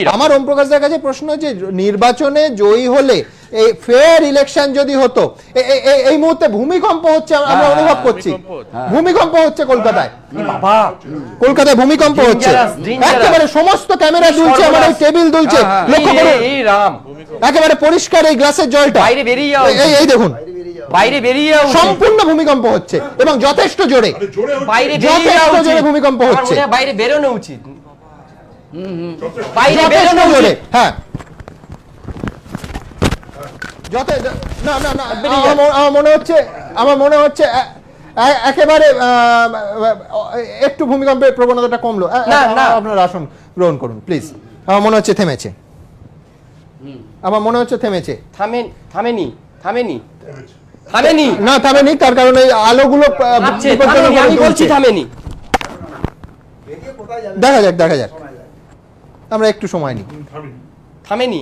আমার ওম প্রকাশদের কাছে প্রশ্ন যে নির্বাচনে জয়ী হলে এই ফেয়ার ইলেকশন যদি হতো এই মুহূর্তে ভূমিকম্প হচ্ছে আমরা হ্যাঁ, অনুভব করছি। ভূমিকম্প হচ্ছে। ভূমিকম্প কলকাতায়। বাবা। কলকাতায় ভূমিকম্প হচ্ছে. একেবারে সমস্ত ক্যামেরা দুলছে আমার এই টেবিল দুলছে। হ্যাঁ, হ্যাঁ। লক্ষ্য করুন। এই রাম। একেবারে পরিষ্কার এই গ্লাসের জলটা। বাইরে বেরিয়ে যাও। এই- এই এই দেখুন। বাইরে বেরিয়ে যাও। সম্পূর্ণ ভূমিকম্প হচ্ছে এবং যথেষ্ট জোরে। বাইরে বেরিয়ে যাও যথেষ্ট জোরে ভূমিকম্প হচ্ছে। বাইরে বেরোনো উচিত। বাইরে বেরোনো জোরে হ্যাঁ। যথে- না না না আমার মনে- হচ্ছে আমার মনে হচ্ছে একেবারে একটু ভূমিকম্পের প্রবণতাটা কমলো। আপনার আসন গ্রহণ করুন প্লিজ। আমার মনে হচ্ছে থেমেছে। আমার মনে হচ্ছে থেমেছে। থামে থামেনি থামেনি। থামেনি। না থামেনি তার কারণে আলোগুলো আমি বলছি থামেনি। দেখা যাক দেখা যাক। আমরা একটু সময় নিই। থামেনি?